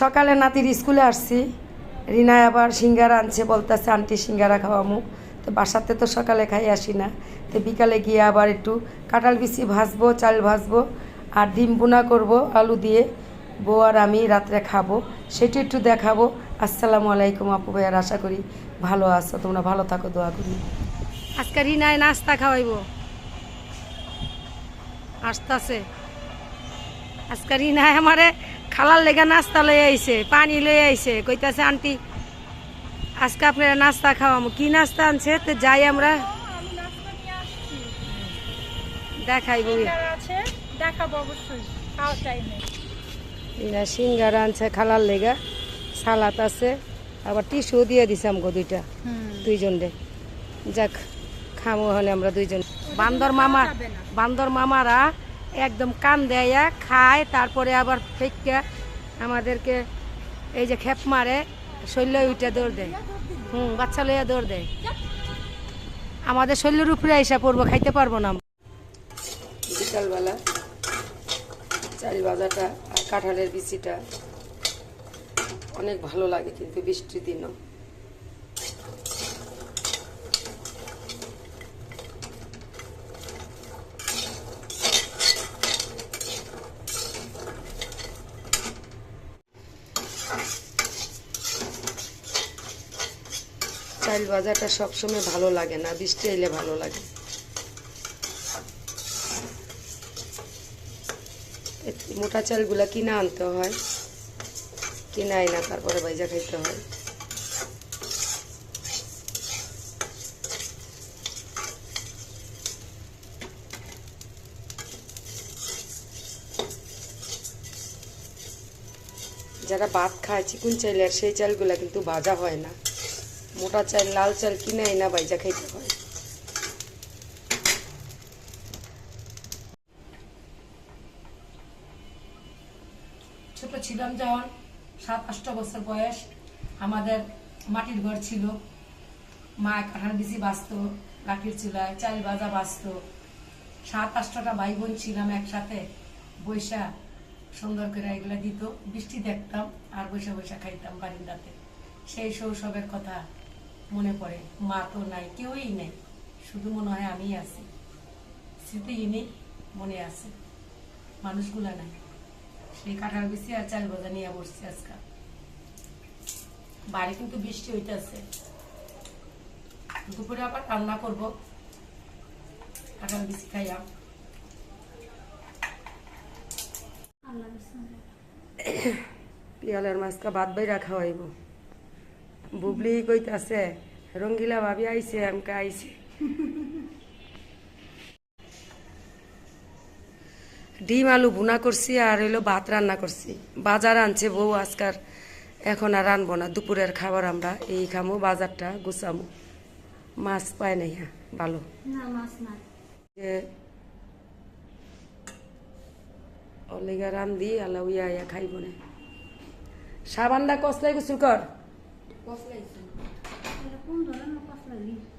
সকালে নাতির স্কুলে আসছি। রিনায় আবার সিঙ্গারা আনছে, বলতেছে, আন্টি, সিঙ্গারা খাওয়ামু তো বাসাতে তো সকালে খাই আসি না। তো বিকালে গিয়ে আবার একটু কাঁঠাল বিচি ভাজবো, চাল ভাজবো আর ডিম বুনা করব, আলু দিয়ে। বউ আর আমি রাত্রে খাব। সেটা একটু দেখাবো। আসসালামু আলাইকুম আপু ভাইয়ার, আশা করি ভালো আছো। তোমরা ভালো থাকো, দোয়া করি। আজকে রিনায় নাস্তা খাওয়াইবো। আসতেছে। আজকে রিনায় আমারে খালার লেগে নাস্তা লই আইছে পানি লই আইছে। কইতাছে আন্টি আজকে আপনারা নাস্তা খাওয়ামো। কি নাস্তা আনছে? তো যাই আমরা। যারা আছে দেখাবো অবশ্যই টাইমে আনছে খালার লেগা। সালাত আছে আবার টিস্যু দিয়ে দিছাম গো দুইটা। দুইজন রে যাক খামো হলে আমরা দুইজন। বান্দর মামা বান্দর মামারা একদম কান দেয়, খায়, তারপরে আবার ফেঁকে আমাদেরকে এই যে খেপ মারে, শৈল্য উঠে দৌড় দেয়। হুম, বাচ্চা লইয়া দৌড় দেয়। আমাদের শৈল্যের উপরে আইসা পড়ব, খাইতে পারব না বিকালবেলা চারি বাজাটা আর কাঁঠালের বিচিটা অনেক ভালো লাগে কিন্তু বৃষ্টির দিনও। চাল ভাজাটা সবসময় ভালো লাগে না, বৃষ্টি এলে ভালো লাগে। মোটা চালগুলা কিনে আনতে হয়, কিনে আইনা তারপরে ভাইজা খাইতে হয়। যারা ভাত খায়, চিকুন চাইলের সেই চালগুলা কিন্তু ভাজা হয় না। মোটা চাল, লাল চাল কিনে আইনা ভাইজা খাইতে হয়। ছোট ছিলাম যখন, সাত, আটটা বছর বয়স, আমাদের মাটির ঘর ছিল। মা কাঁঠাল বিচি বাঁচত, লাঠির চুলায় চাল ভাজা বাঁচত। সাত, আটটা ভাই বোন ছিলাম একসাথে বৈশা সুন্দর করে এগুলা দিত। বৃষ্টি দেখতাম আর বৈশা বৈশা খাইতাম বারিন্দাতে। সেই শৈশবের কথা মনে পড়ে, মা তো নাই, কেউই নেই, শুধু মনে হয় আমি আছি। স্মৃতি স্মৃতিহীনই মনে আছে, মানুষগুলা নাই। সেই কাঁঠাল বিচি আর চাল ভাজা নিয়ে বসছি আজকে। বাড়ি কিন্তু বৃষ্টি হইতেছে। দুপুরে আবার রান্না করব, কাঁঠাল বিচি খাইয়া। পিয়ালের ভাত বাই রাখা হইব বুবলি কইতাছে রঙ্গিলা ভাবি আইছে আমকে আইছে। ডিম আলু ভুনা করছি আর হইল ভাত রান্না করছি। বাজার আনছে বউ আজকার এখন আর রানবো না। দুপুরের খাবার আমরা এই খামো বাজারটা গুছামো। মাছ পায় নাই হ্যাঁ ভালো। অলিগা রান্ধি আলা উইয়া ইয়া খাইব না। সাবানটা কসলাই গোসল কর। Qual foi isso? Era com dona.